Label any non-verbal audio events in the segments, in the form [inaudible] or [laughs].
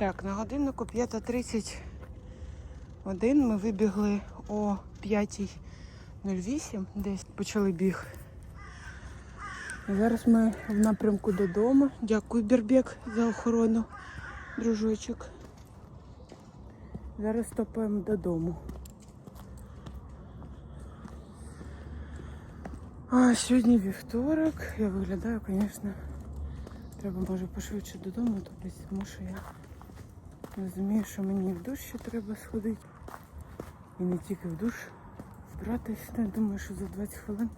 Так, на годиннику 5.31 ми вибігли о 5.08, десь почали біг. Зараз ми в напрямку додому. Дякую, Бірбек, за охорону, дружочок. Зараз стопаємо додому. А сьогодні вівторок. Я виглядаю, звісно, треба може пошвидше додому, тобто, тому я розумію, що мені в душ ще треба сходити. І не тільки в душ вбратись. Я думаю, що за 20 хвилин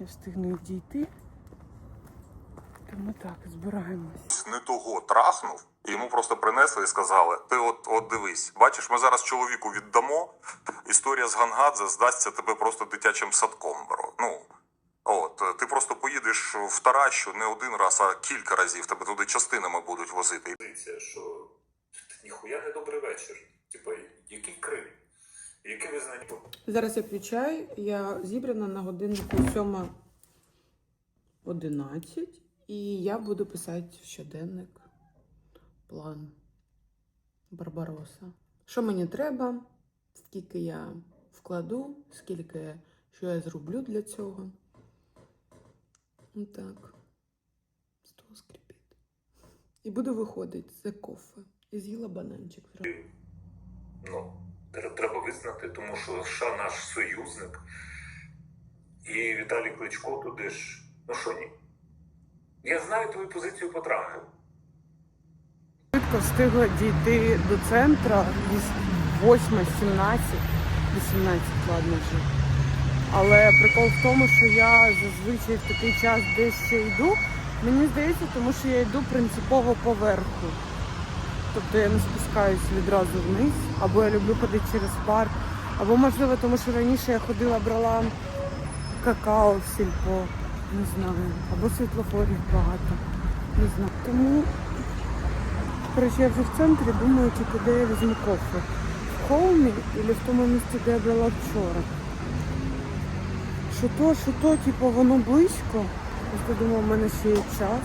я встигну дійти. Тому так, збираємось. не того трахнув, і йому просто принесли і сказали: Ти от, от дивись, бачиш, ми зараз чоловіку віддамо. Історія з Гангадзе здасться тебе просто дитячим садком, бро. Ну. От, ти просто поїдеш в Таращу не один раз, а кілька разів. Тебе туди частинами будудуть возити. що ніхуя не добрий вечір. Типа, який Крим? Яке визнання? Зараз я включаю, я зібрана на годиннику 7.11 і я буду писати щоденник план Барбароса. Що мені треба, скільки я вкладу, скільки що я зроблю для цього. Так. Стол скрипить. І буду виходити за кофе. І з'їла бананчик. Ну, треба визнати, тому що США наш союзник. І Віталій Кличко туди ж. Ну що ні? Я знаю твою позицію по травму. Швидко встигла дійти до центру десь 8, 17, 18, ладно вже. Але прикол в тому, що я зазвичай в такий час десь ще йду. Мені здається, тому що я йду принципово поверху. Тобто я не спускаюсь відразу вниз, або я люблю ходити через парк, або можливо, тому що раніше я ходила, брала какао в сільпо, не знаю, або світлофорів багато. Не знаю. Тому Коротше, я вже в центрі думаю, типу, де я візьму кофе. В Холмі або в тому місці, де я брала вчора. Що то, що то, типу, воно близько. Просто думала, в мене ще є час.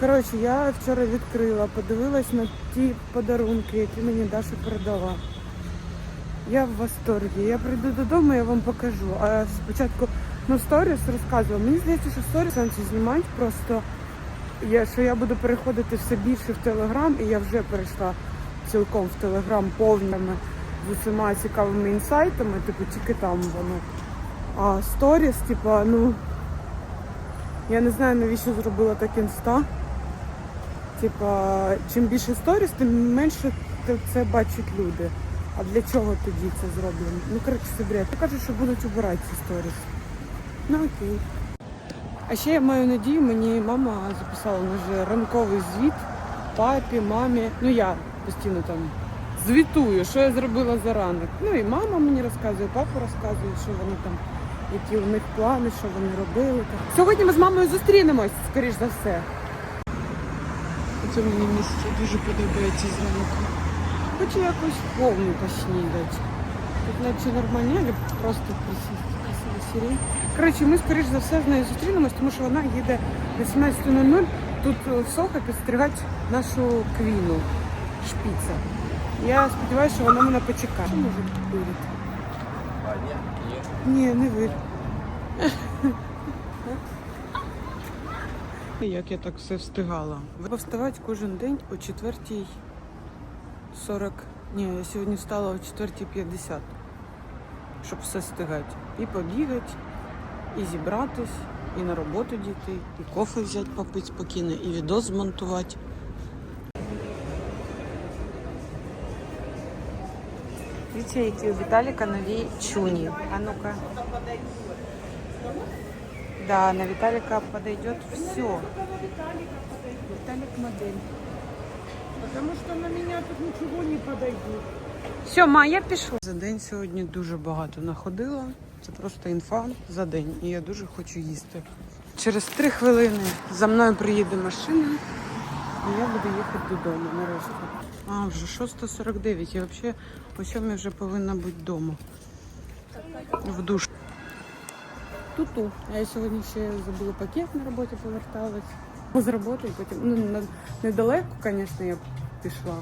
Коротше, я вчора відкрила, подивилась на ті подарунки, які мені Даша передала. Я в восторгі. Я прийду додому, я вам покажу. А спочатку, ну, сторіс розказувала. Мені здається, що сторіс сенсі знімати просто я, що я буду переходити все більше в Телеграм, і я вже перейшла цілком в Телеграм повними з усіма цікавими інсайтами, типу тільки там воно. А сторіс, типу, ну я не знаю, навіщо зробила так інста. Типа, чим більше сторіс, тим менше це бачать люди. А для чого тоді це зроблено? Ну, коротше, це бред. Кажу, що будуть обирати ці сторіс. Ну окей. А ще я маю надію, мені мама записала вже ранковий звіт папі, мамі. Ну я постійно там звітую, що я зробила за ранок. Ну і мама мені розказує, папа розказує, що вони там, які у них плани, що вони робили. Сьогодні ми з мамою зустрінемось, скоріш за все. Це мені місце дуже подобається зранку. Хочу якось повну поснідати. Тут наче нормально, або просто красиво сірі. Коротше, ми скоріш за все з нею зустрінемось, тому що вона їде на 17.00 тут е, в Сохо підстригати нашу квіну шпіца. Я сподіваюся, що вона мене почекає. Що може вирити? Ні, не вир. Як я так все встигала. Треба вставати кожен день о 4.40. Ні, я сьогодні встала о 4.50, щоб все встигати. І побігати, і зібратись, і на роботу дійти, і кофе взяти попити спокійно, і відео змонтувати. Дивіться, які у Віталіка нові чуні. А ну-ка. Да, на Виталика подойдет все. Виталик модель. Потому что на меня тут ничего не подойдет. Все, ма, я пішла. За день сьогодні дуже багато находила. Це просто інфа за день. І я дуже хочу їсти. Через три хвилини за мною приїде машина, і я буду їхати додому нарешті. А, вже 6.49. Я взагалі о 7 вже повинна бути вдома. В душ. Ту-ту. А я сьогодні ще забула пакет на роботі поверталась. З роботи і потім. Ну, на- недалеко, звісно, я пішла.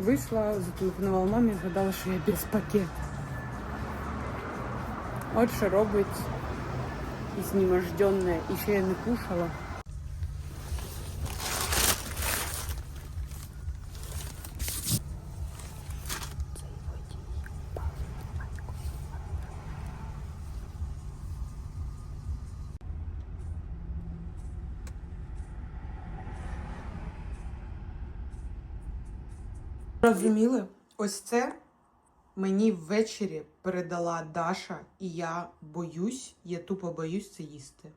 Вийшла, зателефонувала мамі, згадала, що я без пакет. От що робить ізнеможденне, і ще я не кушала. Розуміли? Ось це мені ввечері передала Даша, і я боюсь, я тупо боюсь це їсти.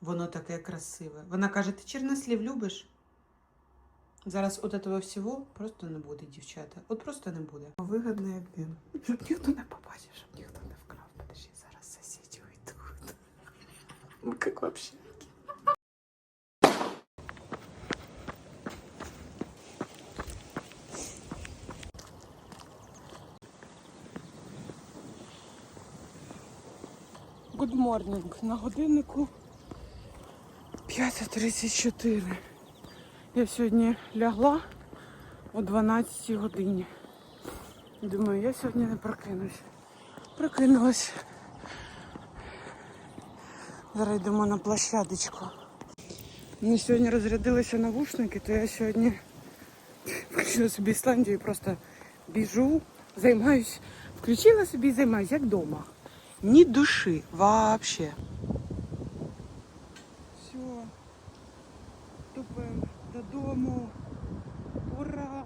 Воно таке красиве. Вона каже: ти чорнослів любиш? Зараз от этого всього просто не буде, дівчата. От просто не буде. Вигідний обмін. Щоб ніхто не побачив, щоб ніхто не вкрав. Подожди, зараз сусіді уйдуть. Ну, як вообще? Morning. На годиннику 5.34. Я сьогодні лягла о 12 годині. Думаю, я сьогодні не прокинусь. Прокинулась. Зараз йдемо на площадочку. Мені сьогодні розрядилися навушники, то я сьогодні включила собі Ісландію і просто біжу, займаюсь. Включила собі і займаюсь, як вдома. Ні душі вообще. Все. Тупим додому. Ура!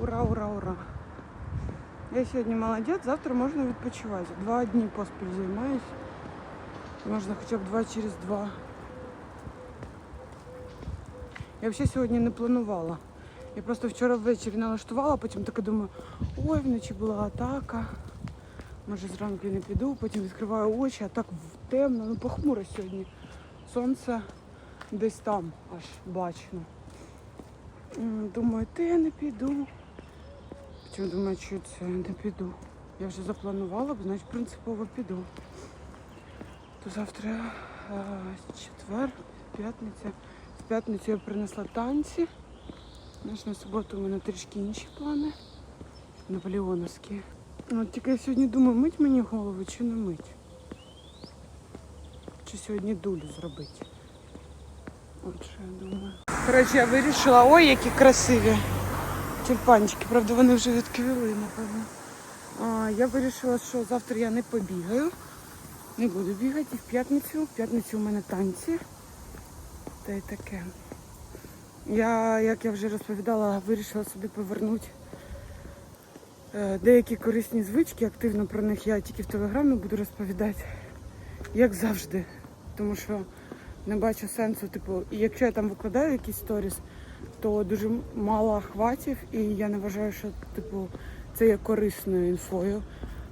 Ура, ура, ура. Я сьогодні молодець, завтра можна відпочивати. Два дні поспіль займаюсь. Можна хоча б два через два. Я взагалі сьогодні не планувала. Я просто вчора ввечері налаштувала, потім така думаю, ой, вночі була атака. Може зранку і не піду, потім відкриваю очі, а так темно, ну похмуро сьогодні. Сонце десь там аж бачно. Думаю, ти я не піду. Потім думаю, що це не піду. Я вже запланувала, б, значить принципово піду. То завтра е, четвер, п'ятниця. В п'ятницю я принесла танці. Знаєш, на суботу у мене трішки інші плани. Наполеоновські. От тільки я сьогодні думаю, мить мені голову чи не мить. Чи сьогодні дулю зробити. От що я думаю. Коротше, я вирішила, ой, які красиві тюльпанчики. Правда, вони вже відквіли, напевно. А, я вирішила, що завтра я не побігаю. Не буду бігати і в п'ятницю. В п'ятницю у мене танці. Та й таке. Я, як я вже розповідала, вирішила собі повернути деякі корисні звички. Активно про них я тільки в телеграмі буду розповідати, як завжди. Тому що не бачу сенсу, типу, і якщо я там викладаю якісь сторіс, то дуже мало охватів, і я не вважаю, що типу це є корисною інфою.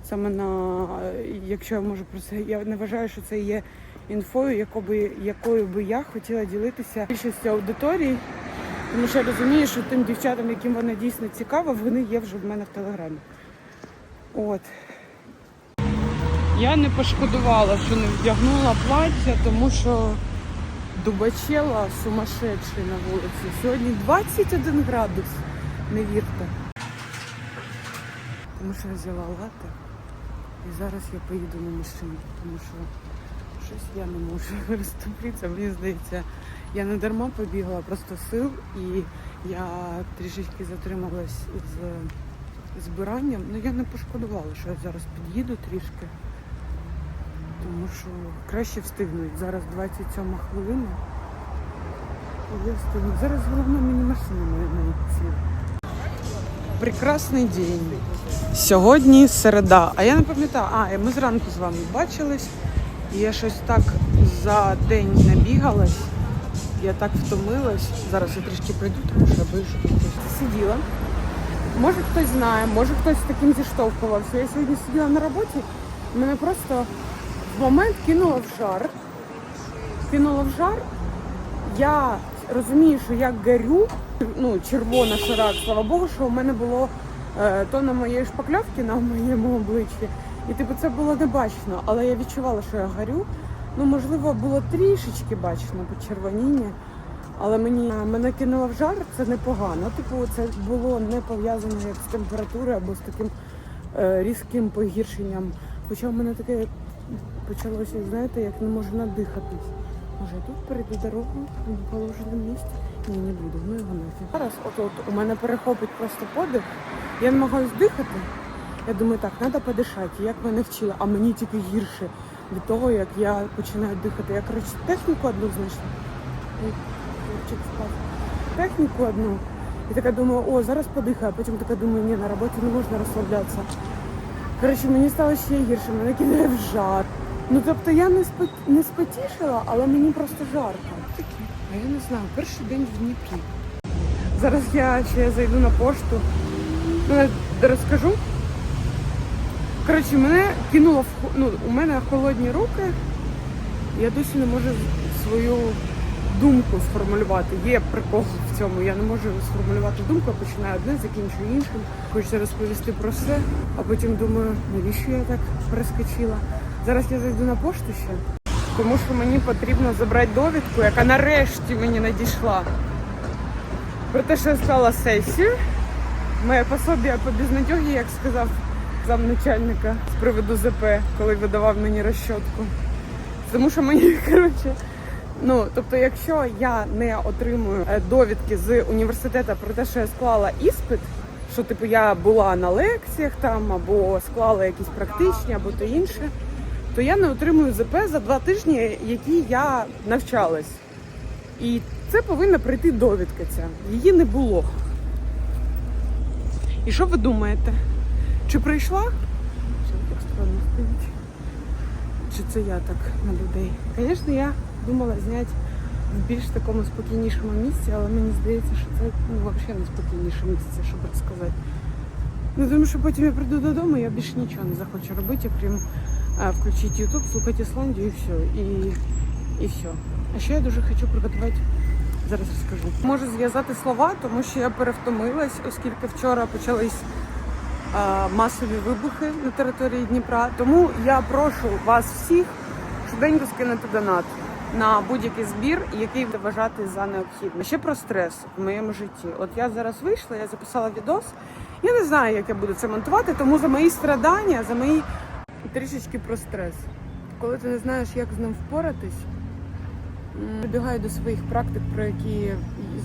Саме на е, якщо я можу про це, я не вважаю, що це є інфою, якою, би я хотіла ділитися більшості аудиторії. Тому що я розумію, що тим дівчатам, яким вона дійсно цікава, вони є вже в мене в телеграмі. От. Я не пошкодувала, що не вдягнула плаття, тому що дубачела сумасшедший на вулиці. Сьогодні 21 градус, не вірте. Тому що я взяла лати. І зараз я поїду на машині, тому що щось я не можу [laughs] розтоплитися. Мені здається, я не дарма побігла, просто сил, і я трішечки затрималась з збиранням. Ну я не пошкодувала, що я зараз під'їду трішки. Тому що краще встигнуть. Зараз 27 хвилина. Я встигну. Зараз головне мені машину не знайти. Прекрасний день. Сьогодні середа. А я не пам'ятаю, а ми зранку з вами бачились. І я щось так за день набігалась. Я так втомилась. Зараз я трішки пройду, тому що я сиділа. Може хтось знає, може хтось з таким зіштовхувався. Я сьогодні сиділа на роботі, мене просто в момент кинуло в жар. Кинуло в жар. Я розумію, що я горю, ну, червона шарак, слава Богу, що у мене було е, то на моєї шпакльовки на моєму обличчі. І типу це було не але я відчувала, що я горю. Ну, можливо, було трішечки бачно почервоніння. Але мені мене кинуло в жар, це непогано. Типу, це було не пов'язано як з температурою або з таким е, різким погіршенням. Хоча в мене таке почалося, знаєте, як не можу надихатись. Може, я тут перейду дорогу в положеному місці? Ні, не буду, ну його нафіг. Зараз от, от у мене перехопить просто подих. Я намагаюсь дихати. Я думаю, так, треба подишати, як мене вчили, а мені тільки гірше від того, як я починаю дихати. Я, коротше, техніку одну знайшла. Техніку одну. І така думаю, о, зараз подихаю, а потім така думаю, ні, на роботі не можна розслаблятися. Коротше, мені стало ще гірше, мене кидає в жар. Ну тобто я не спо... не спотішила, але мені просто жарко. Таке. А я не знаю, перший день в Дніпрі. Зараз я ще зайду на пошту. Ну, розкажу. Коротше, мене кинуло в ну, у мене холодні руки. Я досі не можу свою думку сформулювати. Є прикол в цьому. Я не можу сформулювати думку, я починаю одне, закінчую іншим. Хочеться розповісти про все, а потім думаю, навіщо я так перескочила. Зараз я зайду на пошту ще, тому що мені потрібно забрати довідку, яка нарешті мені надійшла. Про те, що я склала сесію. Моє пособія по безнадьогі, як сказав замначальника з приводу ЗП, коли видавав мені розчотку. Тому що мені, [laughs] коротше, ну, тобто, якщо я не отримую е, довідки з університету про те, що я склала іспит, що типу я була на лекціях там, або склала якісь практичні, або то інше, то я не отримую ЗП за два тижні, які я навчалась. І це повинна прийти довідка ця. Її не було. І що ви думаєте? Чи прийшла? Що так странно стоїть? Чи це я так на людей? Звісно, я думала зняти в більш такому спокійнішому місці, але мені здається, що це ну, взагалі не спокійніше місце, щоб так сказати. Ну, тому що потім я прийду додому, я більше нічого не захочу робити, окрім а, включити YouTube, слухати Ісландію і все. І, і все. А ще я дуже хочу приготувати. Зараз розкажу. Можу зв'язати слова, тому що я перевтомилась, оскільки вчора почались масові вибухи на території Дніпра. Тому я прошу вас всіх швиденько скинути донат на будь-який збір, який ви вважаєте за необхідне. Ще про стрес в моєму житті. От я зараз вийшла, я записала відос. Я не знаю, як я буду це монтувати, тому за мої страдання, за мої трішечки про стрес. Коли ти не знаєш, як з ним впоратись, прибігаю до своїх практик, про які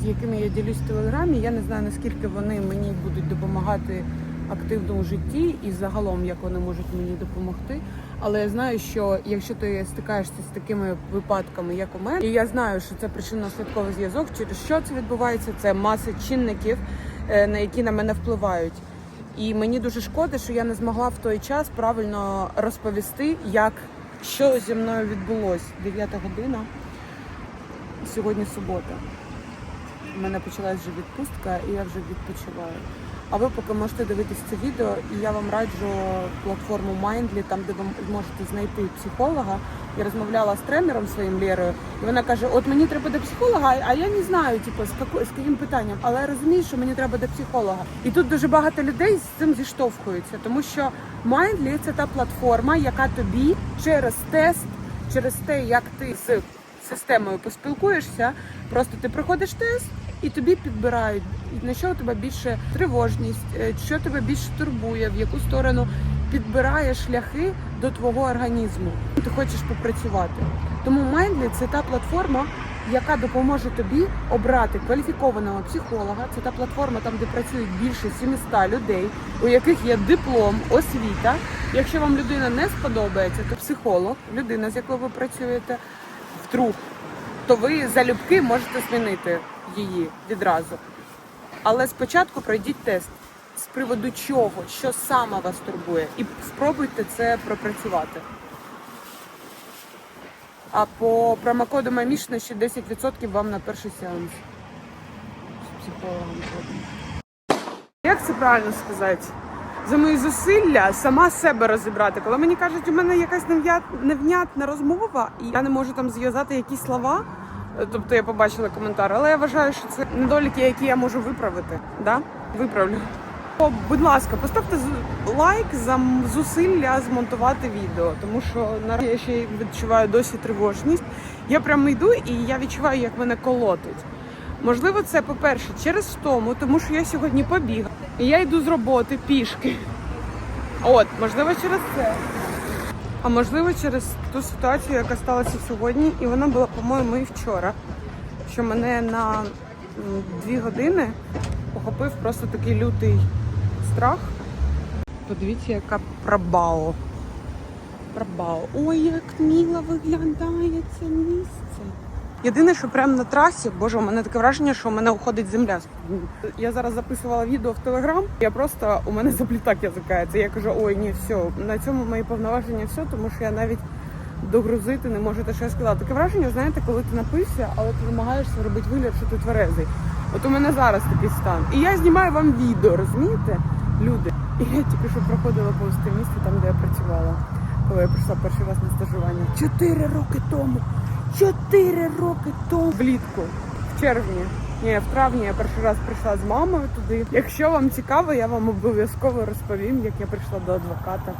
з якими я ділюсь в телеграмі. Я не знаю наскільки вони мені будуть допомагати активно у житті і загалом як вони можуть мені допомогти. Але я знаю, що якщо ти стикаєшся з такими випадками, як у мене, і я знаю, що це причинно-слідковий зв'язок, через що це відбувається, це маса чинників, е, на які на мене впливають. І мені дуже шкода, що я не змогла в той час правильно розповісти, як що зі мною відбулось. 9 година. Сьогодні субота. У мене почалась вже відпустка, і я вже відпочиваю. А ви поки можете дивитися це відео, і я вам раджу платформу Mindly, там де ви можете знайти психолога. Я розмовляла з тренером своїм Лєрою, і вона каже: От мені треба до психолога, а я не знаю, типу, з како- з яким питанням, але я розумію, що мені треба до психолога. І тут дуже багато людей з цим зіштовхуються, тому що Mindly – це та платформа, яка тобі через тест, через те, як ти з системою поспілкуєшся, просто ти проходиш тест і тобі підбирають на що у тебе більше тривожність, е, що тебе більше турбує, в яку сторону підбирає шляхи до твого організму. Ти хочеш попрацювати. Тому Mindly – це та платформа, яка допоможе тобі обрати кваліфікованого психолога. Це та платформа, там де працюють більше 700 людей, у яких є диплом, освіта. Якщо вам людина не сподобається, то психолог, людина, з якою ви працюєте, вдруг, то ви залюбки можете змінити її відразу. Але спочатку пройдіть тест з приводу чого, що саме вас турбує, і спробуйте це пропрацювати. А по промокоду Мамішна ще 10% вам на перший сеанс. З. Як це правильно сказати? За мої зусилля сама себе розібрати. Коли мені кажуть, у мене якась невнятна розмова, і я не можу там зв'язати якісь слова. Тобто я побачила коментар, але я вважаю, що це недоліки, які я можу виправити. Да? Виправлю. О, будь ласка, поставте лайк за зусилля змонтувати відео, тому що наразі я ще відчуваю досі тривожність. Я прямо йду і я відчуваю, як мене колотить. Можливо, це, по-перше, через втому, тому що я сьогодні побігла. І я йду з роботи пішки. От, можливо, через це. А можливо, через ту ситуацію, яка сталася сьогодні, і вона була, по-моєму, і вчора. Що мене на дві години охопив просто такий лютий страх. Подивіться, яка прабао. Прабао. Ой, як мило виглядає це місце. Єдине, що прямо на трасі, боже, у мене таке враження, що у мене уходить земля. Я зараз записувала відео в Телеграм. Я просто у мене заплітак язикається. Я кажу, ой, ні, все, на цьому мої повноваження все, тому що я навіть догрузити не можу те, що я сказала. Таке враження, знаєте, коли ти напився, але ти намагаєшся робити вигляд, що ти тверезий. От у мене зараз такий стан. І я знімаю вам відео, розумієте, люди. І я тільки що проходила повз те місце, там, де я працювала, коли я прийшла перший раз на стажування. Чотири роки тому. Чотири роки тому влітку, в червні. Ні, в травні я перший раз прийшла з мамою туди. Якщо вам цікаво, я вам обов'язково розповім, як я прийшла до адвоката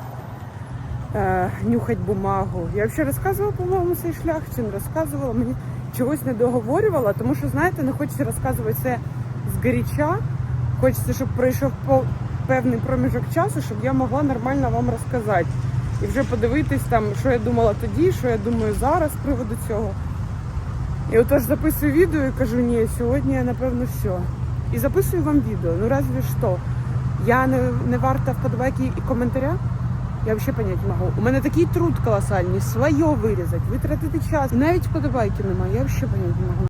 е, нюхать бумагу. Я взагалі розказувала, по-моєму, цей шлях чи не розказувала. Мені чогось не договорювала, тому що, знаєте, не хочеться розказувати це згаряча. Хочеться, щоб пройшов певний проміжок часу, щоб я могла нормально вам розказати. І вже подивитись там, що я думала тоді, що я думаю зараз з приводу цього. І отож записую відео і кажу, ні, сьогодні я напевно все. І записую вам відео. Ну разве що. Я не, не варта вподобайки і коментаря. Я взагалі поняти не можу. У мене такий труд колосальний, своє вирізати, витратити час. Навіть вподобайки немає, я взагалі поняти не можу.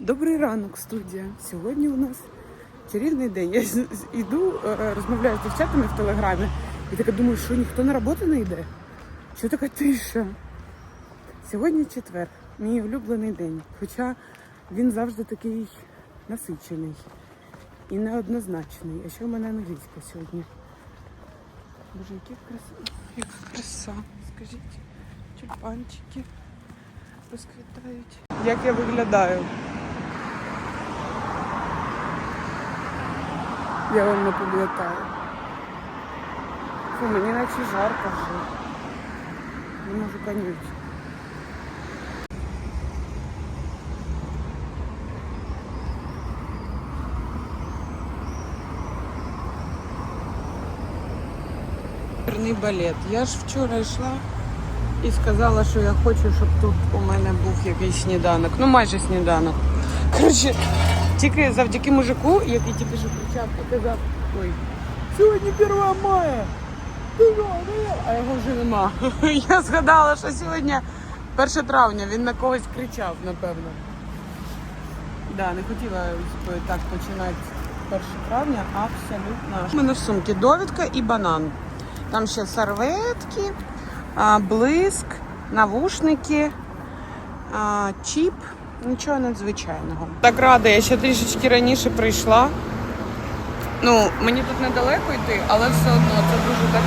Добрий ранок, студія. Сьогодні у нас чарівний день. Я йду, е, розмовляю з дівчатами в телеграмі і така думаю, що ніхто на роботу не йде. Що така тиша? Сьогодні четвер, мій улюблений день. Хоча він завжди такий насичений і неоднозначний. А що в мене англійська сьогодні? Боже, які краса, яка краса. Скажіть, тюльпанчики розквітають. Як я виглядаю? Я вам не пам'ятаю. Фу, мені наче жарко вже. Не можу конюти. Мирний балет. Я ж вчора йшла і сказала, що я хочу, щоб тут у мене був якийсь сніданок. Ну, майже сніданок. Коротше, тільки завдяки мужику, який тільки що кричав і казав, ой, сьогодні 1 мая. А його вже нема. [laughs] Я згадала, що сьогодні 1 травня, він на когось кричав, напевно. Да, не хотіла типу, так починати 1 травня, абсолютно. У мене в сумці довідка і банан. Там ще серветки, блиск, навушники, чіп. Нічого надзвичайного. Так рада, я ще трішечки раніше прийшла. Ну, мені тут недалеко йти, але все одно це дуже так.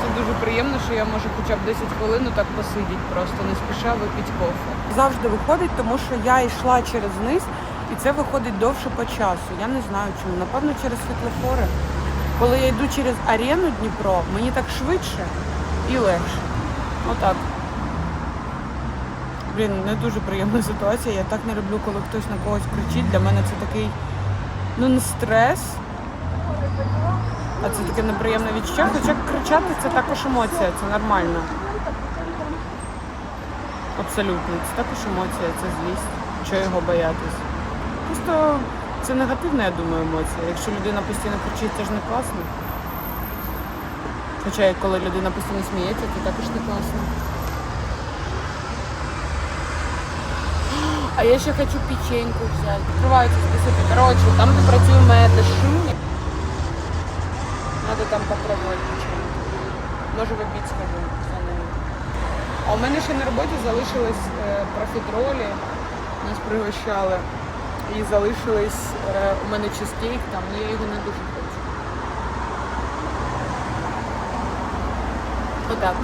Це дуже приємно, що я можу хоча б 10 хвилин так посидіти, просто не спіша випити кофе. Завжди виходить, тому що я йшла через низ, і це виходить довше по часу. Я не знаю чому. Напевно, через світлофори. Коли я йду через арену Дніпро, мені так швидше і легше. Отак. Блін, не дуже приємна ситуація. Я так не люблю, коли хтось на когось кричить. Для мене це такий ну не стрес, а це таке неприємне відчуття. Хоча кричати це також емоція, це нормально. Абсолютно, це також емоція, це злість. Чого його боятись? Просто це негативна, я думаю, емоція. Якщо людина постійно кричить, це ж не класно. Хоча коли людина постійно сміється, це також не класно. А я ще хочу печеньку взяти. Відкриваються списати. Коротше, там, де працює моя дешуня, там попробувати нічого. Може в обід схожу. А у мене ще на роботі залишились е, профітролі, нас пригощали. І залишились е, у мене чизкейк там, але я його не дуже хочу. Отак,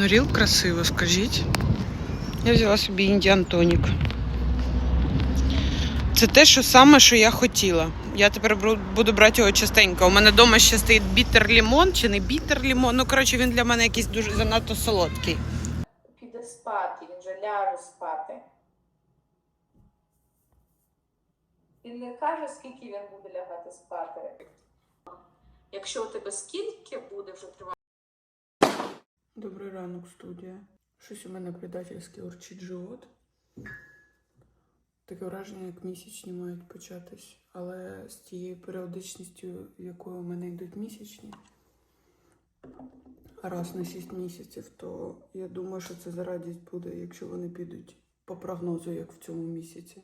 Ну, ріл красиво, скажіть. Я взяла собі індіан тонік. Це те, що саме, що я хотіла. Я тепер буду брати його частенько. У мене вдома ще стоїть бітер лімон чи не бітер лімон. Ну, коротше, він для мене якийсь дуже занадто солодкий. піде спати, він же ляже спати. Він не каже, скільки він буде лягати спати. Якщо у тебе скільки буде вже тривати. Добрий ранок, студія. Щось у мене предательськи урчить живот. Таке враження, як місячні мають початись. Але з тією періодичністю, якою у мене йдуть місячні, раз на 6 місяців, то я думаю, що це за радість буде, якщо вони підуть по прогнозу, як в цьому місяці.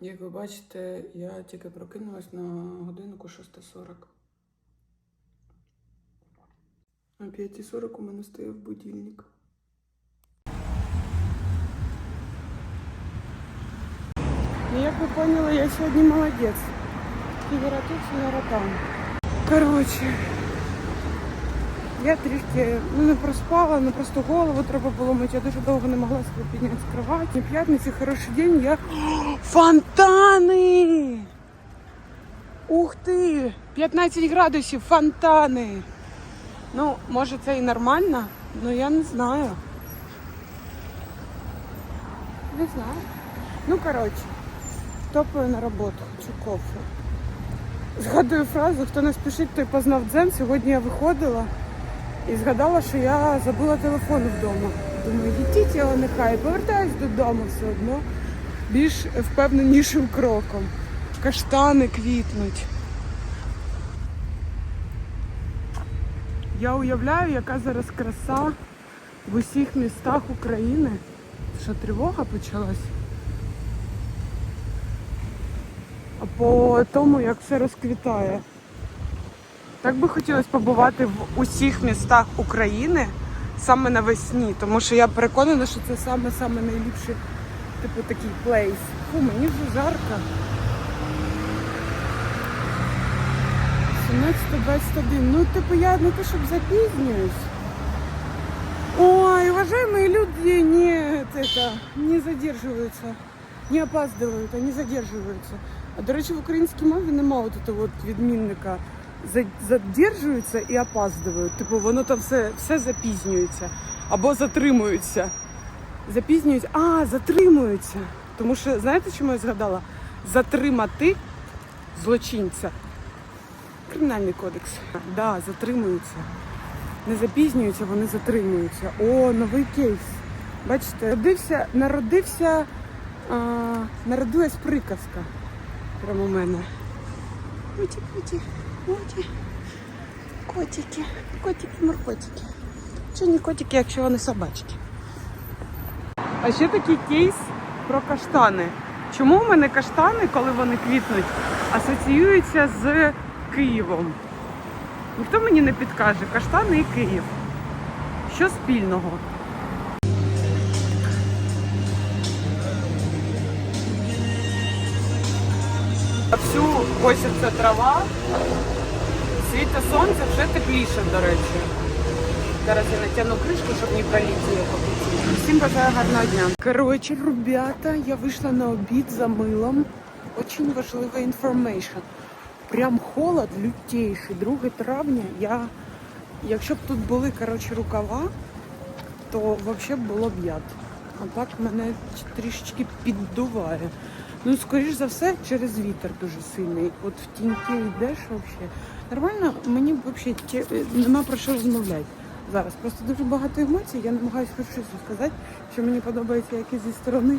Як ви бачите, я тільки прокинулась на годинку 6.40. О 5.40 у мене стояв будильник. Ну, як ви поняли, я сьогодні молодець. Фігура тут, фігура там. Коротше, я трішки ну, не проспала, ну просто голову треба було мити. Я дуже довго не могла себе підняти з кроваті. П'ятниця, хороший день, я. Фонтани! Ух ти! 15 градусів, фонтани! Ну, може це і нормально, але я не знаю. Не знаю. Ну, коротше, топаю на роботу, хочу кофе. Згадую фразу, хто не спішить, той познав дзен. Сьогодні я виходила і згадала, що я забула телефон вдома. Думаю, літіть його нехай, повертаюсь додому все одно більш впевненішим кроком. Каштани квітнуть. Я уявляю, яка зараз краса в усіх містах України. Що тривога почалась? А по тому, як все розквітає. Так би хотілося побувати в усіх містах України саме навесні, тому що я переконана, що це саме найліпший, типу такий плейс. Фу, мені вже жарко. 17.21. Ну, типу, я не те, щоб запізнююсь. Ой, уважаемые люди не, это, не задерживаются, не опаздывают, они задерживаются. А до речі, в українській мові немає от этого от відмінника «за- задержуються і опаздують. Типу, воно там все, все запізнюється або затримуються. Запізнюються, а, затримуються. Тому що, знаєте, чому я згадала? Затримати злочинця. Кримінальний кодекс. Так, да, затримуються. Не запізнюються, вони затримуються. О, новий кейс. Бачите, народився, народився, а, народилась приказка. Прямо у мене. Коті, коті, коті. Котики, котики, моркотики. Чи не котики, якщо вони собачки. А ще такий кейс про каштани. Чому у мене каштани, коли вони квітнуть, асоціюються з Києвом? Ніхто мені не підкаже, каштани і Київ. Що спільного? Всю коситься трава, світе сонце вже тепліше, до речі. Зараз я натягну кришку, щоб не проліти її по. Всім бажаю гарного дня. Коротше, ребята, я вийшла на обід за милом. Очень важлива інформейшн. Прям холод лютейший. 2 травня я. Якщо б тут були коротше, рукава, то взагалі було б яд. А так мене трішечки піддуває. Ну, скоріш за все, через вітер дуже сильний. От в тіньки йдеш взагалі. Нормально, мені взагалі нема про що розмовляти зараз. Просто дуже багато емоцій. Я намагаюся хоч щось сказати, що мені подобається, як і зі сторони.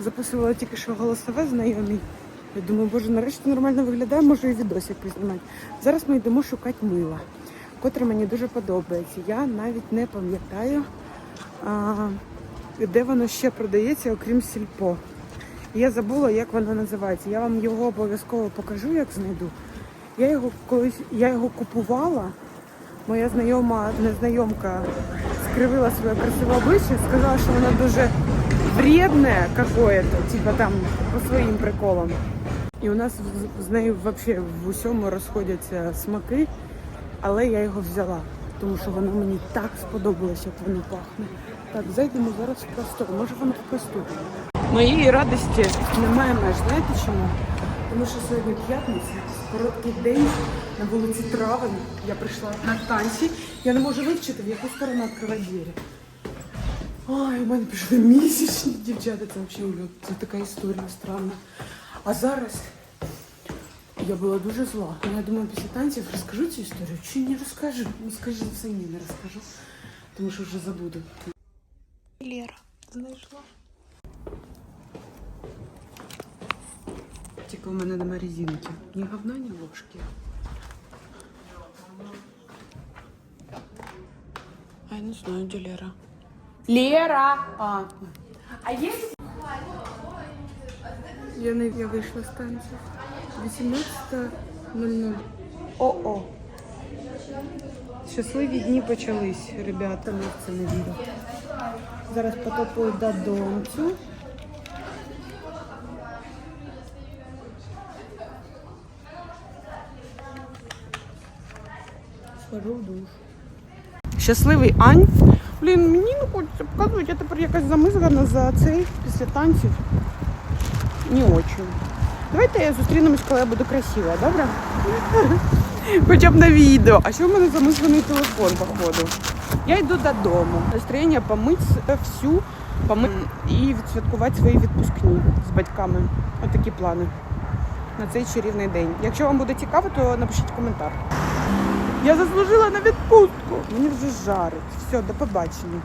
Записувала тільки що голосове знайомій. Я думаю, боже, нарешті нормально виглядає, можу і відосик познімати. Зараз ми йдемо шукати мила, котре мені дуже подобається. Я навіть не пам'ятаю, де воно ще продається, окрім сільпо. Я забула, як воно називається. Я вам його обов'язково покажу, як знайду. Я його колись я його купувала. Моя знайома незнайомка скривила своє красиве обличчя, сказала, що воно дуже вредне какое-то, типа там по своїм приколам. І у нас з- нею взагалі в усьому розходяться смаки, але я його взяла. тому що воно мені так сподобалось, як воно пахне. Так, зайдемо зараз в простор. Може воно в просторі. Моєї радості немає меж. Знаєте чому? Тому що сьогодні п'ятниця, короткий день, на вулиці Травень. Я прийшла на танці. Я не можу вивчити, в яку сторону відкривати двері. Ой, у мене пішли місячні дівчата, це взагалі. Це така історія странна. А зараз я була дуже зла. Я думаю, після танців розкажу цю історію чи не розкажу. Ну скажи, все ні, не розкажу, тому що вже забуду. Лера, знайшла. Тільки у мене нема резинки. Ні говна, ні ложки. А я не знаю, де Лера. Лера! А, а є? Я не я вийшла з танців. 18.00. О-о. Щасливі дні почались, ребята, ми в це не вірю. Зараз потопаю додому. Схожу в душ. Щасливий Ань. Блін, мені не хочеться показувати, я тепер якась замизгана за цей після танців. Не очень. Давайте зустрінемось, коли я буду красива, добре? [laughs] Хоча б на відео. А що в мене замислений телефон, походу? Я йду додому. Настроєння помить всю помить і відсвяткувати свої відпускні з батьками. Отакі плани на цей чарівний день. Якщо вам буде цікаво, то напишіть коментар. Я заслужила на відпустку. Мені вже жарить. Все, до побачення.